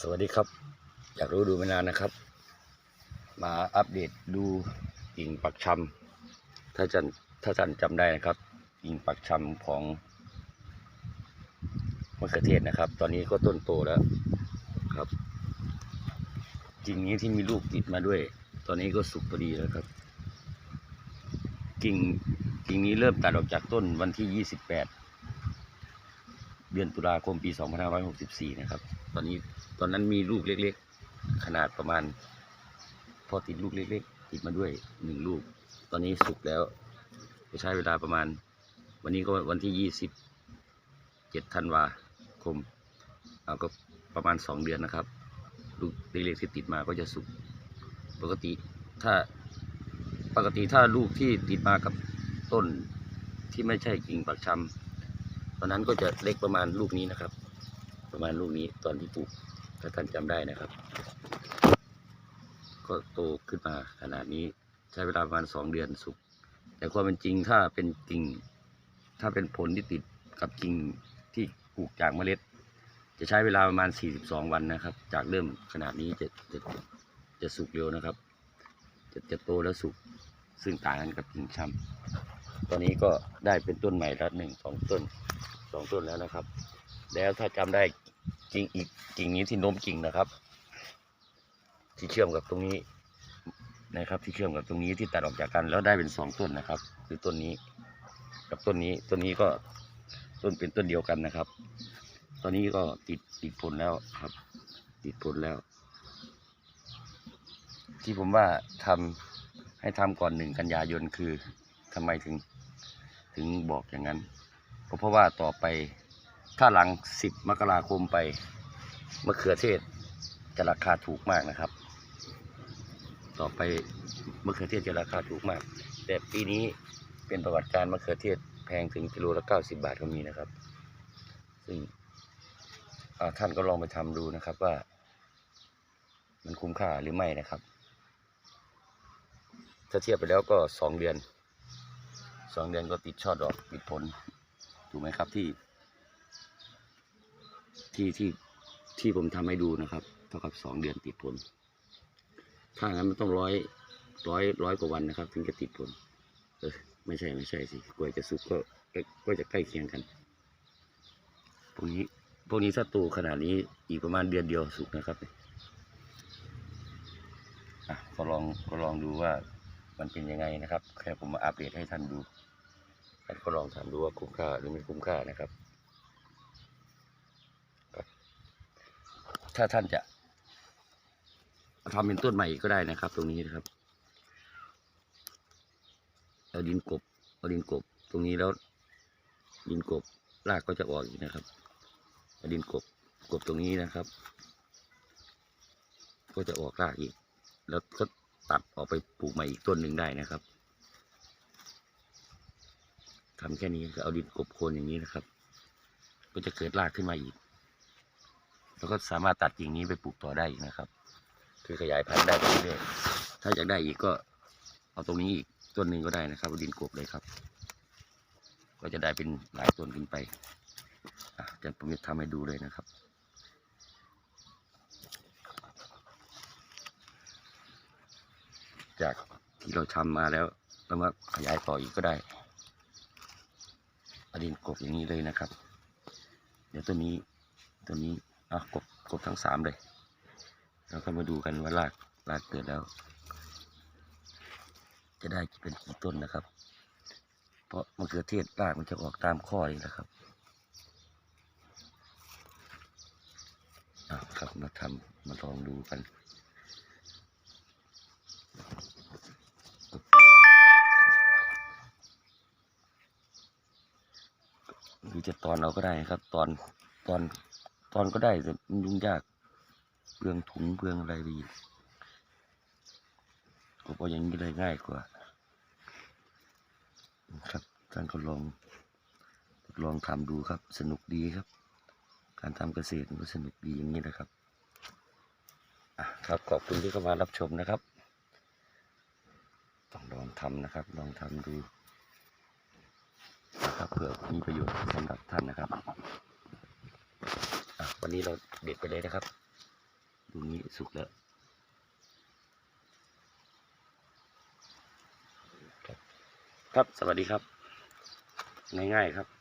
สวัสดีครับ อยากรู้ดูมานานนะครับ มาอัปเดตดูกิ่งปักชำถ้าจันถ้าจันจำได้นะครับกิ่งปักชำของมะเขือเทศนะครับ ตอนนี้ก็ต้นโตแล้วครับกิ่งนี้ที่มีลูกติดมาด้วย ตอนนี้ก็สุกพอดีแล้วครับ กิ่งกิ่งนี้เริ่มตัดออกจากต้นวันที่ 28 เดือนตุลาคมปี 2564 นะครับ ตอนนี้ตอนนั้นมีลูกเล็กๆ ขนาดประมาณ พอติดลูกเล็ก ๆ ติดมาด้วยหนึ่งลูก ตอนนี้สุกแล้วจะใช้เวลาประมาณ วันนี้ก็วันที่ 27 ธันวาคม เอาก็ประมาณ 2 เดือนนะครับ ลูกเล็กๆที่ติดมาก็จะสุก ปกติถ้าปกติถ้าลูกที่ติดมากับต้นที่ไม่ใช่กิ่งปักชำ ตอนนั้นก็จะเล็กประมาณลูกนี้นะครับ ประมาณลูกนี้ตอนที่ปลูกถ้าท่านจำได้นะครับ ก็โตขึ้นมาขนาดนี้ใช้เวลาประมาณสองเดือนสุก แต่ความเป็นจริงถ้าเป็นกิ่ง ถ้าเป็นผลที่ติดกับกิ่งที่ปลูกจากเมล็ด จะใช้เวลาประมาณ 42 วันนะครับ จากเริ่มขนาดนี้จะจะจะสุกเร็วนะครับ จะจะโตแล้วสุกซึ่งต่างกันกับกิ่งชำตอนนี้ก็ได้เป็นต้นใหม่ละหนึ่งสองต้น องต้นแล้วนะครับ แล้วถ้าจำได้กิ่งอีกกิ่งนี้ที่โน้มกิ่งนะครับ ที่เชื่อมกับตรงนี้นะครับ ที่เชื่อมกับตรงนี้ที่ตัดออกจากกันแล้วได้เป็นสองต้นนะครับ คือต้นนี้ กับต้นนี้ต้นนี้ก็ต้นเป็นต้นเดียวกันนะครับ ตอนนี้ก็ติดติดผลแล้วครับ ติดผลแล้ว ที่ผมว่าทำให้ทำก่อนหนึ่งกันยายนคือทำไมถึงถึงบอกอย่างนั้น เพราะว่าต่อไปถ้าหลัง 10 มกราคมไปมะเขือเทศจะราคาถูกมากนะครับ ต่อไปมะเขือเทศจะราคาถูกมาก แต่ปีนี้เป็นประวัติการมะเขือเทศแพงถึงกิโลละ 90 บาทก็มีนะครับ ซึ่งท่านก็ลองไปทำดูนะครับว่า มันคุ้มค่าหรือไม่นะครับ ถ้าเทียบไปแล้วก็สองเดือนสองเดือนก็ติดช่อดอกติดผล ถูกไหมครับที่ที่ที่ที่ผมทำให้ดูนะครับ เท่ากับสองเดือนติดผล ถ้างั้นมันต้องร้อยร้อยร้อยกว่าวันนะครับ ถึงจะติดผล เออไม่ใช่ไม่ใช่สิกว่าจะสุกก็ก็จะใกล้เคียงกัน พวกนี้พวกนี้ถ้าโตขนาดนี้อีกประมาณเดือนเดียวสุกนะครับอะก็ลองก็ลองดูว่ามันเป็นยังไงนะครับ แค่ผมมาอัปเดตให้ท่านดู ท่านก็ลองถามดูว่าคุ้มค่าหรือไม่คุ้มค่านะครับครับ ถ้าท่านจะทำเป็นต้นใหม่ก็ได้นะครับ ตรงนี้นะครับ เอาดินกบ เอาดินกบ ตรงนี้แล้ว ดินกบรากก็จะออกอีกนะครับ เอาดินกบ กบตรงนี้นะครับ ก็จะออกรากอีก แล้วก็ตัดออกไปปลูกใหม่อีกต้นหนึ่งได้นะครับ ทำแค่นี้ก็เอาดินกบโคนอย่างนี้นะครับ ก็จะเกิดรากขึ้นมาอีก แล้วก็สามารถตัดกิ่งนี้ไปปลูกต่อได้อีกนะครับ คือขยายพันธุ์ได้ไปเรื่อยๆถ้าอยากได้อีกก็เอาตรงนี้อีกต้นหนึ่งก็ได้นะครับดินกบเลยครับ ก็จะได้เป็นหลายต้นขึ้นไปอาจารย์ประมิตรทำให้ดูเลยนะครับจากที่เราทำมาแล้วเรามาขยายต่ออีกก็ได้ อดินกบอย่างนี้เลยนะครับ เดี๋ยวตัวนี้ตัวนี้อะกบกบทั้งสามเลยเราก็มาดูกันว่ารากรากเกิดแล้ว จะได้เป็นกี่ต้นนะครับ เพราะมะเขือเทศรากมันจะออกตามข้อนี้นะครับอะครับมาทำมาลองดูกัน หรือจะตอนเราก็ได้ครับ ตอนตอนตอนก็ได้แต่มันยุ่งยากเปลืองถุงเปลืองอะไรไปอีกก็เพราะอย่างนี้เลยง่ายกว่า ครับท่านก็ลองลองทำดูครับ สนุกดีครับ การทำเกษตรมันก็สนุกดีอย่างนี้นะครับครับขอบคุณที่เข้ามารับชมนะครับ ต้องลองทำนะครับ ลองทำดู นะครับเผื่อมีประโยชน์สำหรับท่านนะครับวันนี้เราเด็ดไปเลยนะครับดูนี้สุกแล้วครับสวัสดีครับ ง่ายๆครับ